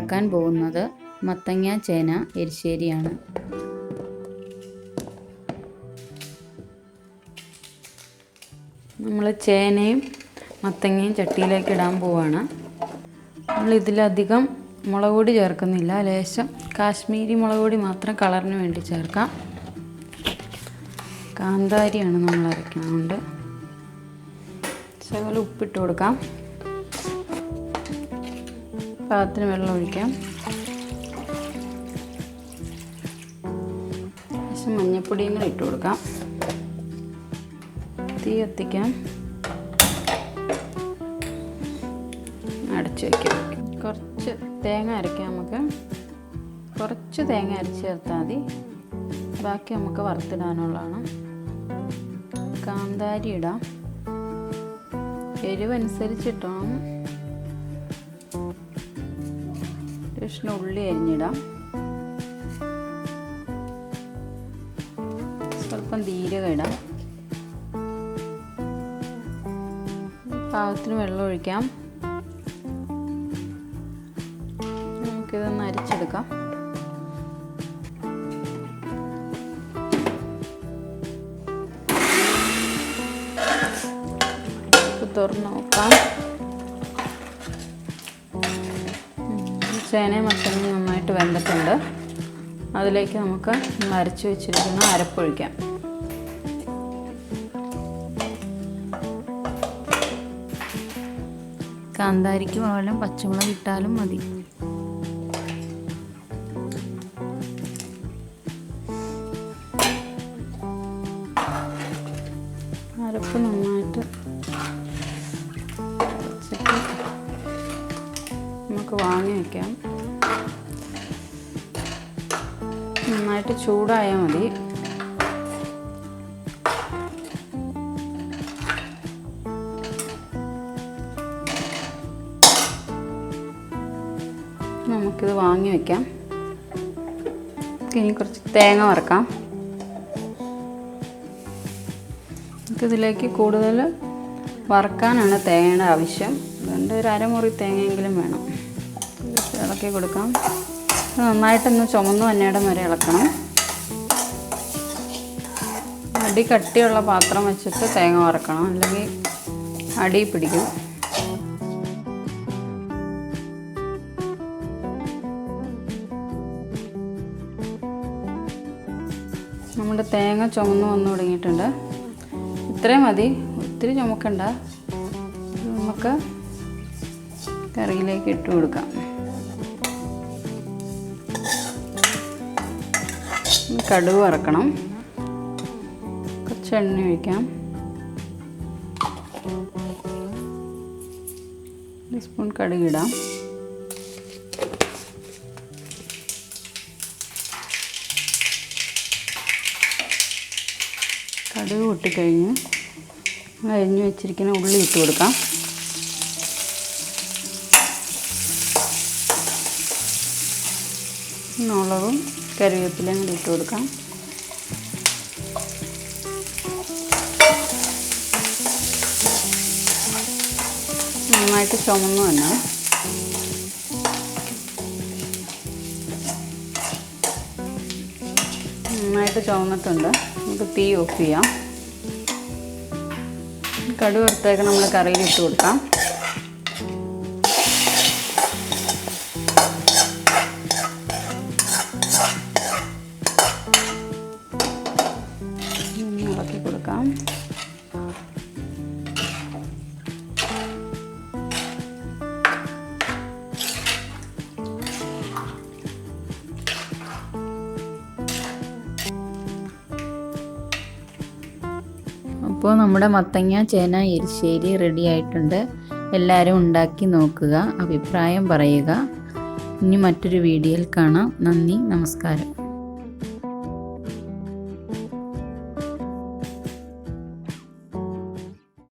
ഉണ്ടാക്കാൻ പോകുന്നത് മത്തങ്ങ ചേന എരിശ്ശേരിയാണ്. നമ്മൾ ചേനയും മത്തങ്ങയും ചട്ടിയിലേക്ക് ഇടാൻ പോവാണ്. നമ്മൾ ഇതിലധികം മുളക് പൊടി ചേർക്കുന്നില്ല. ലേശം കാശ്മീരി മുളക് പൊടി മാത്രം കളറിന് വേണ്ടി ചേർക്കാം. കാന്താരിയാണ് നമ്മൾ അരയ്ക്കുന്നത് ശകലം ഉപ്പിട്ട് കൊടുക്കാം. പാകത്തിന് വെള്ളം ഒഴിക്കാം. ശേഷം മഞ്ഞൾപ്പൊടിയും കൂടെ ഇട്ട് കൊടുക്കാം. തീ കത്തിക്കാം. അടച്ചു വയ്ക്കാം കുറച്ച് തേങ്ങ അരയ്ക്കാം നമുക്ക്. കുറച്ച് തേങ്ങ അരച്ച് ചേർത്താൽ മതി. ബാക്കി നമുക്ക് വറുത്തിടാനുള്ളതാണ്. കാന്താരി ഇടാം. എരിവനുസരിച്ചിട്ടണം. കഷ്ണം ഉള്ളി അരിഞ്ഞിടാം. സ്വല്പം ജീരകം ഇടാം. പാകത്തിന് വെള്ളം ഒഴിക്കാം. നമുക്കിതൊന്ന് അരിച്ചെടുക്കാം. തുറന്ന് നോക്കാം. ചേനയും മത്തങ്ങയും നന്നായിട്ട് വെന്തിട്ടുണ്ട്. അതിലേക്ക് നമുക്ക് അരച്ചു വെച്ചിരിക്കുന്ന അരപ്പൊഴിക്കാം. കാന്താരിക്ക് പോലും പച്ചമുളക് ഇട്ടാലും മതി. നമുക്ക് വാങ്ങി വയ്ക്കാം നന്നായിട്ട് ചൂടായാൽ മതി. നമുക്കിത് വാങ്ങി വയ്ക്കാം ഇനി കുറച്ച് തേങ്ങ വറക്കാം. നമുക്കിതിലേക്ക് കൂടുതൽ വറക്കാനാണ് തേങ്ങയുടെ ആവശ്യം. അതുകൊണ്ട് ഒരു അരമുറി തേങ്ങയെങ്കിലും വേണം. ഇളക്കി കൊടുക്കാം. നന്നായിട്ടൊന്ന് ചുമന്ന് വന്നേടം വരെ ഇളക്കണം. അടി കട്ടിയുള്ള പാത്രം വെച്ചിട്ട് തേങ്ങ വറക്കണം. അല്ലെങ്കിൽ അടി പിടിക്കും. നമ്മുടെ തേങ്ങ ചുമന്ന് വന്നു തുടങ്ങിയിട്ടുണ്ട്. ഇത്രയും മതി. ഒത്തിരി ചുമക്കണ്ട. നമുക്ക് കറിയിലേക്ക് ഇട്ട് കൊടുക്കാം. കടുക് വറക്കണം. കുറച്ച് എണ്ണ ഒഴിക്കാം. ഒരു സ്പൂൺ ഇടാം. കടുക് പൊട്ടിക്കഴിഞ്ഞ് അരിഞ്ഞു വെച്ചിരിക്കുന്ന ഉള്ളി ഇട്ട് കൊടുക്കാം. മുളകും കറിവേപ്പിലയും കൂടി ഇട്ട് കൊടുക്കാം. നന്നായിട്ട് ചുമന്നു തന്നെ നന്നായിട്ട് ചുവന്നിട്ടുണ്ട് നമുക്ക് തീ ഓഫ് ചെയ്യാം. കടുക് നമ്മൾ കറിയിൽ ഇട്ട് കൊടുക്കാം. കൊടുക്കാം അപ്പോൾ നമ്മുടെ മത്തങ്ങ ചേന എരിശ്ശേരി റെഡി ആയിട്ടുണ്ട്. എല്ലാവരും ഉണ്ടാക്കി നോക്കുക അഭിപ്രായം പറയുക. ഇനി മറ്റൊരു വീഡിയോയിൽ കാണാം. നന്ദി നമസ്കാരം.